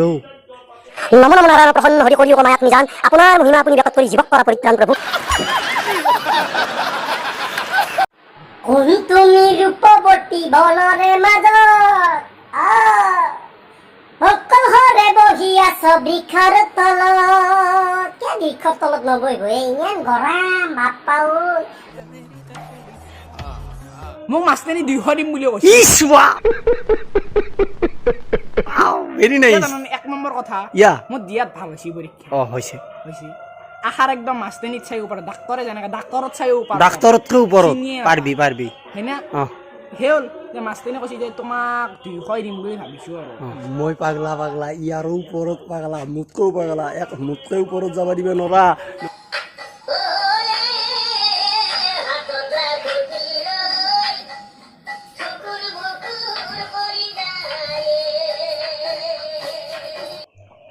লওঁ নম নম নাৰায়ণ প্ৰসন্ন হৰি কৰি মায়াত নিজান আপোনাৰ মহিমা আপুনি ব্যক্ত কৰি জীৱক কৰা পৰিত্ৰাণ প্ৰভু কোন তুমি ৰূপৱতী বনৰে মাজত অকল হৰে বহি আছ বৃক্ষৰ তলত কিয় বৃক্ষৰ তলত নবহিব ইমান গৰম বাপ্পা ঐ মোক মাছটানি দুইশ দিম বুলি কৈছে। কিয় নাইচ জানানে? এক নম্বৰ কথা ইয়া। মোৰ দিয়াত ভালো হৈছে পৰীক্ষা। অ হৈছে। হৈছে। আহাৰ একদম মাছটানিত চাই ওপৰত ডাক্তৰে যেনেকে ডাক্তৰত চাই ওপৰত। ডাক্তৰতকৈ ওপৰত। পাৰবি পাৰবি। হয়নে? অঁ। হ'ল যে মাছটানি কৈছে যে তোমাক দুইশ দিম বুলি ভাবিছোঁ আৰু। মই পাগলা পাগলা ইয়াৰো ওপৰত পাগলা মোতকৈও পাগলা এক মোতকৈ ওপৰত যাব দিব নোৱাৰা।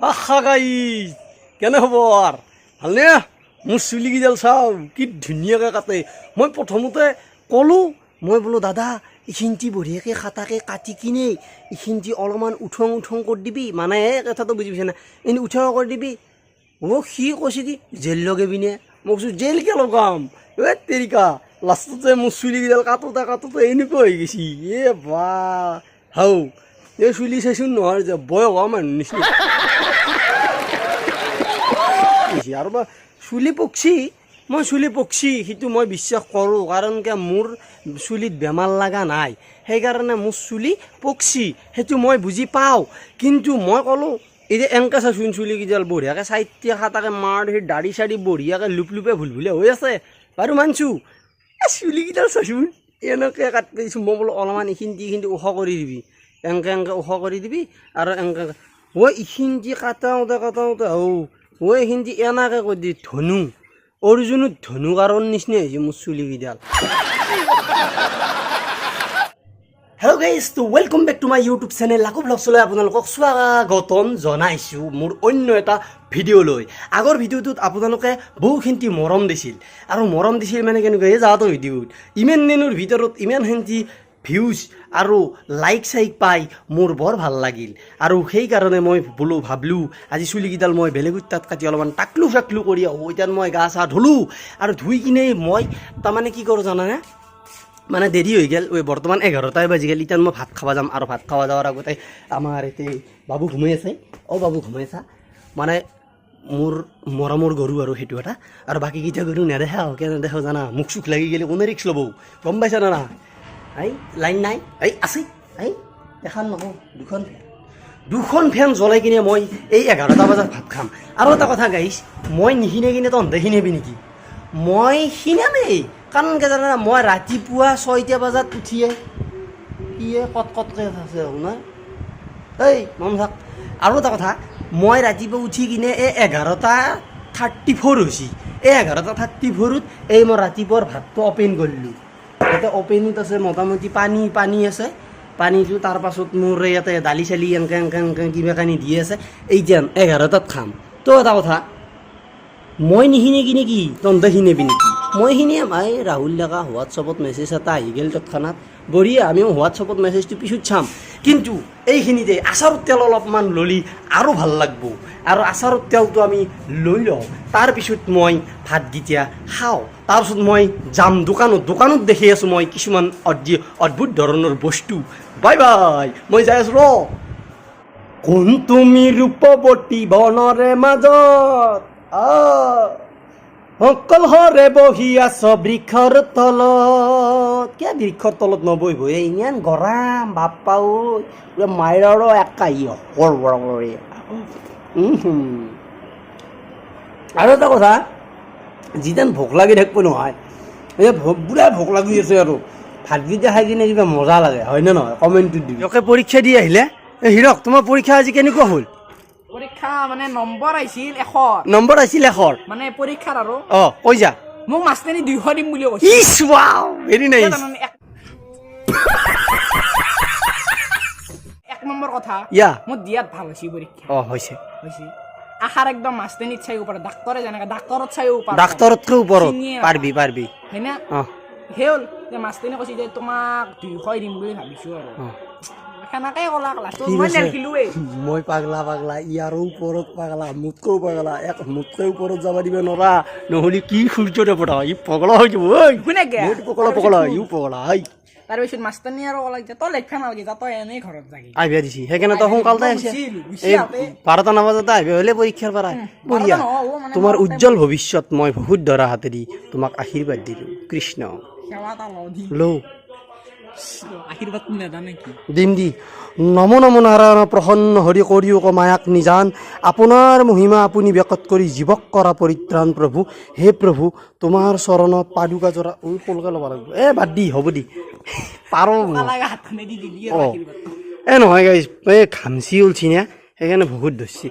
আশা গাই কেনে খবৰ? ভালনে? মোৰ চুলি কেইডাল চাওঁ, কি ধুনীয়াকৈ কাটে। মই প্ৰথমতে ক'লোঁ, মই বোলো, দাদা এইখিনিতে বঢ়িয়াকৈ কাটাকৈ কাটি কিনে এইখিনিতে অলপমান উঠং উঠং কৰি দিবি। মানে এই কথাটো বুজি পাইছে না? এনে উঠং কৰি দিবি। মোক সি কৈছে কি, জেল লগাবি নে? মই কৈছোঁ, জেল কিয় লগাম? এ, তেৰিকা, লাষ্টতে মোৰ চুলিকেইডাল কাটোতে কাটোতে এনেকুৱা হৈ গৈছে। এ, বা হাও এই চুলি চাইছোন নহয় যে, বয়স হোৱা মানুহ নিচিনা। আৰু বা চুলি পকছি মই চুলি পকছি সেইটো মই বিশ্বাস কৰোঁ, কাৰণ কিয় মোৰ চুলিত বেমাৰ লগা নাই। সেইকাৰণে মোৰ চুলি পকছি সেইটো মই বুজি পাওঁ। কিন্তু মই ক'লোঁ, এই যে এংকা চাচোন চুলি কেইডাল বঢ়িয়াকৈ চাইতিয়া খাটাকৈ মাৰ সেই দাড়ি চাড়ি বঢ়িয়াকৈ লুপ লুপে ভুলভুলীয়া হৈ আছে। বাৰু মানছোঁ এ চুলিকেইডাল চাচোন, এনেকৈ কাটি দিছোঁ, মই বোলো অলপমান এইখিনিতে এইখিনিতে ওখ কৰি দিবি। এনেকৈ এনেকৈ ওখ কৰি দিবি আৰু এনেকৈ ঐ এইখিনিতে কাটাওঁতে কাটাওঁতে ঔ ঐ এইখিনিতে এনেকৈ কৰি দি ধনু অৰ্জুনত ধনু কাৰণ নিচিনা হৈছে মোৰ চুলিকেইডাল hello' guys to welcome back to my YouTube channel Laku ব্লগছলৈ আপোনালোকক স্বাগতম জনাইছোঁ মোৰ অন্য এটা ভিডিঅ'লৈ আগৰ ভিডিঅ'টোত আপোনালোকে বহুখিনি মৰম দিছিল। আৰু মৰম দিছিল মানে কেনেকুৱা, এই যাওঁতো ভিডিঅ'ত ইমান দিনৰ ভিতৰত ইমানখিনি ভিউজ আৰু লাইক চাইক পাই মোৰ বৰ ভালো লাগিল। আৰু সেইকাৰণে মই বোলো ভাবলোঁ, আজি চুলিকেইডাল মই বেলেগৰ তাত কাটি অলপমান টাকলু চাকলু কৰি আহোঁ, এতিয়া মই গা চা ধুলোঁ আৰু ধুই কিনে মই তাৰমানে কি কৰোঁ জানানে? মানে দেৰি হৈ গ'ল ঐ বৰ্তমান এঘাৰটাই বাজি গ'ল, এতিয়া মই ভাত খাব যাম আৰু ভাত খাব যোৱাৰ আগতে আমাৰ এতিয়া বাবু ঘুমাই আছে। অ' বাবু ঘুমাই আছা। মানে মোৰ মৰমৰ গৰু আৰু সেইটো এটা। আৰু বাকীকেইটা গৰু নেদেখা নেদেখা জানা? মুখ চুখ লাগি গ'লে কোনে ৰিক্স ল'ব গম পাইছা না? এই লাইন নাই? এই আছে। এই এখন নহয় দুখন ফেন। দুখন ফেন জ্বলাই কিনে মই এই এঘাৰটা বজাত ভাত খাম। আৰু এটা কথা গাইছ মই নিখিনে কিনে তহঁতে খিনাবি নেকি? মই খিনামেই কাৰণ কি জানা মই ৰাতিপুৱা ছয়টা বজাত উঠিয়ে সিয়ে কট কটকৈ আছে শুনা এই মন থাক। আৰু এটা কথা মই ৰাতিপুৱা উঠি কিনে এই এঘাৰটা থাৰ্টি ফ'ৰ হৈছে। এই এঘাৰটা থাৰ্টি ফ'ৰত এই মই ৰাতিপুৱাৰ ভাতটো অ'পেন কৰিলোঁ। ইয়াতে অ'পেনত আছে, মোটামুটি পানী পানী আছে। পানীটো তাৰপাছত মোৰ ইয়াতে দালি চালি এনেকৈ এনেকৈ এনেকৈ কিবা কানি দি আছে। এই যেন এঘাৰটাত খাম। তো এটা কথা, মই নিখিনে কিনে কি? তহঁতে খিনেবি নেকি মই খিনিয়ে ভাই ৰাহুল ডেকা হোৱাটছআপত মেছেজ এটা আহি গ'ল তৎক্ষণাত বঢ়িয়া আমিও হোৱাটছআপত মেছেজটো পিছত চাম। কিন্তু এইখিনিতে আচাৰৰ তেল অলপমান ল'লি আৰু ভালো লাগব। আৰু আচাৰৰ তেলটো আমি লৈ লওঁ। তাৰপিছত মই ভাতকেইটা খাওঁ। তাৰপিছত মই যাম দোকানত। দোকানত দেখি আছোঁ মই কিছুমান অদ্ভুত অদ্ভুত ধৰণৰ বস্তু। বাই বাই, মই যাই আছোঁ, ৰ। কোন তুমি ৰূপৱতী বনৰে মাজত? অকল হৰে বহি আছ বৃক্ষৰ তলত। কিয় বৃক্ষৰ তলত নবহিব? এই ইমান গৰম, বাপ্পা পুৰা মাইৰৰ একাই সৰ আৰু এটা কথা, যিদিন ভোক লাগি থাকিব নহয়, এই ভোক বুঢ়া ভোক লাগি আছে আৰু। ভাতকেইটা খাই কিনে কিবা মজা লাগে হয়নে নহয়? কমেণ্টটো দিবি। পৰীক্ষা দি আহিলে। এই হিৰক, তোমাৰ পৰীক্ষা আজি কেনেকুৱা হ'ল? পৰীক্ষা মানে নম্বৰ আহিছিল এশ নম্বৰ আছিল এশৰ। মানে পৰীক্ষাৰ আৰু। অঁ কৈ যা। মোক মাছটানি দুইশ দিম বুলি কৈছে। ইছ ৱাও ভেৰি কিয় এক- নম্বৰ কথা ইয়া। মোৰ দিয়াত ভালো হৈছে পৰীক্ষা। অঁ হৈছে। হৈছে। আশাৰ একদম মাছটানিত চাইও পাৰ ডাক্তৰে যেনেকে ডাক্তৰত চাইও পাৰ। ডাক্তৰতকৈ ওপৰত। পাৰবি পাৰবি। হয়নে? সেই হ'ল যে মাছটানি কৈছে যে তোমাক দুইশ দিম বুলি ভাবিছোঁ আৰু। সেনেকে কলা ক্লাছ কি মই কৈছে? নেখিলোৱেই মই পাগলা পাগলা ইয়াৰো ওপৰত পাগলা মোতকৈও পাগলা এক মোতকৈ ওপৰত যাব দিব নৰা নহ'লে কি সূৰ্য দেৱতা ই পগলা হৈ যাব ঐ। কোনে পগলা পগলা ইও পগলা আই তাৰপিছত মাষ্টাৰনী আৰু ক'লাক যে তই লেখিব নালাগে যা তই এনেই ঘৰত যাগি আহিবা দিছি। সেইকাৰণে তই সোনকালতে আহিছে। এই। বাৰটা নাবাজতে আহিবা হ'লে পৰীক্ষাৰ পৰা বঢ়িয়া। মানে তোমাৰ উজ্জ্বল ভৱিষ্যত মই বহুত ধৰা হাতেদি তোমাক আশীৰ্বাদ দিলোঁ। কৃষ্ণ। সেৱা এটা দি লওঁ আশীৰ্বাদ নেজানে কি? দিম দি নম নম নাৰায়ণ প্ৰসন্ন হৰি কৰিও মায়াক নিজান। আপোনাৰ মহিমা আপুনি ব্যকত কৰি জীৱক কৰা পৰিত্ৰাণ প্ৰভু। হে প্ৰভু তোমাৰ চৰণত পাদুকা জৰা ঐ কলকে ল'ব লাগিব। এ বাদ দি হ'ব দি। পাৰোঁ অ। এ নহয় গাইছ এই ঘামচি ওলছি না? সেইকাৰণে বহুত ধৰিছে